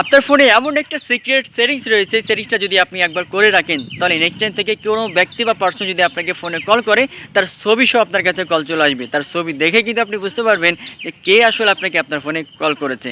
আপনার ফোনে এমন একটা সিক্রেট সেটিংস রয়েছে সেটিংসটা যদি আপনি একবার করে রাখেন, তাহলে নেক্সট টাইম থেকে কোনো ব্যক্তি বা পার্সন যদি আপনাকে ফোনে কল করে, তার ছবি সহ আপনার কাছে কল চলে আসবে। তার ছবি দেখে কিন্তু আপনি বুঝতে পারবেন যে কে আসলে আপনাকে আপনার ফোনে কল করেছে।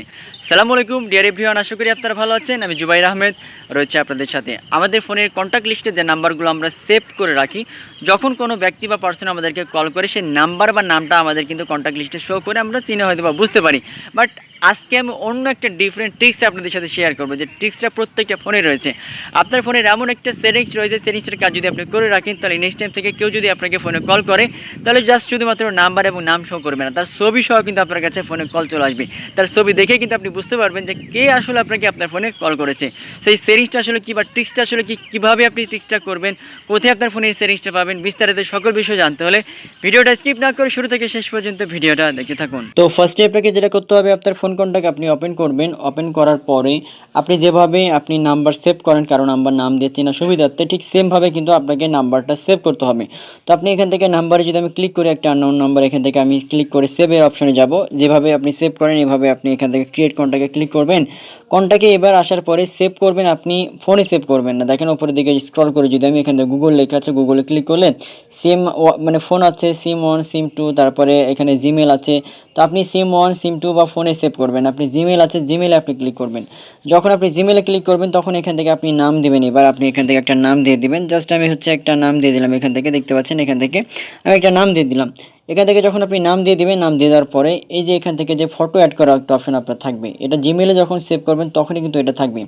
সালামু আলাইকুম ডিয়ার এভরিওয়ান আশা করি আপনারা ভালো আছেন। আমি জুবাইর আহমেদ, রয়েছে আপনাদের সাথে। আমাদের ফোনের কন্ট্যাক্ট লিস্টে যে নাম্বারগুলো আমরা সেভ করে রাখি, যখন কোনো ব্যক্তি বা পার্সন আমাদেরকে কল করে, সেই নাম্বার বা নামটা আমাদের কিন্তু কন্ট্যাক্ট লিস্টে শো করে আমরা চিনে হয়তো বা বুঝতে পারি। বাট আজকে আমি অন্য একটা ডিফারেন্ট ট্রিক্স আপনাদের সাথে শেয়ার করব যে ট্রিক্সটা প্রত্যেকটা ফোনে রয়েছে। আপনার ফোনের এমন একটা সেটিংস রয়েছে সেটিংসের কাজ যদি আপনি করে রাখেন, তাহলে নেক্সট টাইম থেকে কেউ যদি আপনাকে ফোনে কল করে, তাহলে জাস্ট শুধুমাত্র নাম্বার এবং নাম শো করবে না, তার ছবি সহ কিন্তু আপনার কাছে ফোনে কল চলে আসবে। তার ছবি দেখে কিন্তু আপনি বুঝতে পারবেন যে কে আসলে আপনাকে আপনার ফোনে কল করেছে। সেই সেটিংসটা আসলে কী বা ট্রিক্সটা আসলে কি, কীভাবে আপনি ট্রিক্সটা করবেন, কোথায় আপনার ফোনে এই সেটিংসটা পাবেন, বিস্তারিত সকল বিষয় জানতে হলে ভিডিওটা স্কিপ না করে শুরু থেকে শেষ পর্যন্ত ভিডিওটা দেখতে থাকুন। তো ফার্স্টে আপনাকে যেটা করতে হবে, আপনার ফোন কন্ট্যাক্ট আপনি ওপেন করবেন। ওপেন করার পরে আপনি যেভাবে আপনি নাম্বার সেভ করেন, কারও নাম্বার নাম দিয়ে চেনা সুবিধার্থে ঠিক সেমভাবে কিন্তু আপনাকে নাম্বারটা সেভ করতে হবে। তো আপনি এখান থেকে নাম্বারে যদি আমি ক্লিক করি একটা আননোন নাম্বার এখান থেকে আমি ক্লিক করে সেভের অপশনে যাব। যেভাবে আপনি সেভ করেন, এভাবে আপনি এখান থেকে ক্রিয়েট কন্ট্যাক্টে ক্লিক করবেন। কন্ট্যাক্টে এবার আসার পরে সেভ করবেন, আপনি ফোনে সেভ করবেন না। দেখেন উপরের দিকে স্ক্রল করে যদি আমি এখান থেকে গুগল লেখা আছে গুগলে ক্লিক করলে সিম মানে ফোন আছে সিম ওয়ান সিম টু তারপরে এখানে জিমেল আছে। তো আপনি সিম ওয়ান সিম টু বা ফোনে সেভ করবেন। আপনি জিমেল আছে জিমেলে আপনি ক্লিক করবেন। যখন আপনি জিমেলে ক্লিক করবেন, তখন এখান থেকে আপনি নাম দেবেন। এবার আপনি এখান থেকে একটা নাম দিয়ে দিবেন। জাস্ট আমি হচ্ছে একটা নাম দিয়ে দিলাম এখান থেকে, দেখতে পাচ্ছেন? এখান থেকে আমি একটা নাম দিয়ে দিলাম। এখান থেকে যখন আপনি নাম দিয়ে দিবেন, নাম দিয়ে দেওয়ার পরে এই যে এখান থেকে যে ফটো অ্যাড করা একটা অপশন আপনার থাকবে। এটা জিমেলে যখন সেভ করবেন, তখনই কিন্তু এটা থাকবে।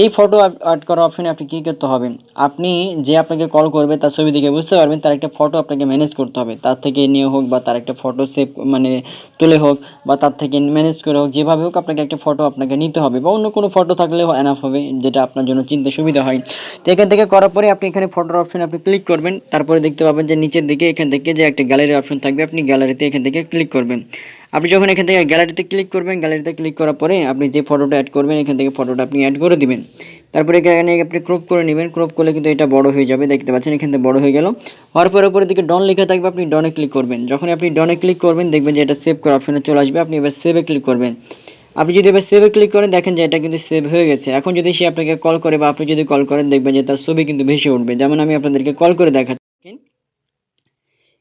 এই ফটো অ্যাড করার অপশনে আপনি কী করতে হবে? আপনি যে আপনাকে কল করবে, তার ছবি দেখে বুঝতে পারবেন, তার একটা ফটো আপনাকে ম্যানেজ করতে হবে। তার থেকে নিয়ে হোক বা তার একটা ফটো সেভ মানে তুলে হোক বা তার থেকে ম্যানেজ করে হোক, যেভাবে হোক আপনাকে একটা ফটো আপনাকে নিতে হবে বা অন্য কোনো ফটো থাকলেও এনাফ হবে, যেটা আপনার জন্য চিনতে সুবিধা হয়। তো এখান থেকে করার পরে আপনি এখানে ফটোর অপশনে আপনি ক্লিক করবেন। তারপরে দেখতে পাবেন যে নিচের দিকে এখান থেকে যে একটা গ্যালারি অপশন থাকবে, আপনি গ্যালারিতে এখান থেকে ক্লিক করবেন। আপনি যখন এখান থেকে গ্যালারিতে ক্লিক করবেন গ্যালারিতে ক্লিক করার পরে আপনি যে ফটোটা অ্যাড করবেন, এখান থেকে ফটোটা আপনি অ্যাড করে দিবেন। তারপরে এখানে আপনি ক্রপ করে নেবেন। ক্রপ করলে কিন্তু এটা বড় হয়ে যাবে, দেখতে পাচ্ছেন এখান থেকে বড় হয়ে গেল। হওয়ার পরে উপরের দিকে ডন লেখা থাকবে, আপনি ডনে ক্লিক করবেন। যখন আপনি ডনে ক্লিক করবেন, দেখবেন যে এটা সেভ করা অপশনে চলে আসবে, আপনি এবার সেভে ক্লিক করবেন। আপনি যদি এবার সেভে ক্লিক করেন, দেখেন যে এটা কিন্তু সেভ হয়ে গেছে। এখন যদি সে আপনাকে কল করে বা আপনি যদি কল করেন, দেখবেন যে তার ছবি কিন্তু ভেসে উঠবে। যেমন আমি আপনাদেরকে কল করে দেখাচ্ছি।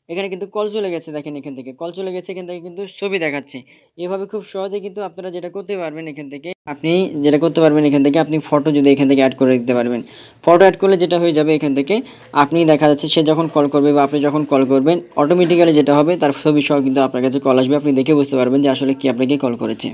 এখানে কিন্তু কল চলে গেছে দেখেন এখান থেকে। কল চলে গেছে, এখান থেকে কিন্তু ছবি দেখাচ্ছে। এভাবে খুব সহজে কিন্তু আপনারা যেটা করতে পারবেন এখান থেকে, আপনি যেটা করতে পারবেন এখান থেকে, আপনি ফটো যদি এখান থেকে অ্যাড করে দিতে পারবেন। ফটো অ্যাড করলে যেটা হয়ে যাবে এখান থেকে, আপনি দেখা যাচ্ছে সে যখন কল করবে বা আপনি যখন কল করবেন অটোমেটিক্যালি যেটা হবে, তার ছবি সহ কিন্তু আপনার কাছে কল আসবে। আপনি দেখে বুঝতে পারবেন যে আসলে কি আপনাকে কল করেছে।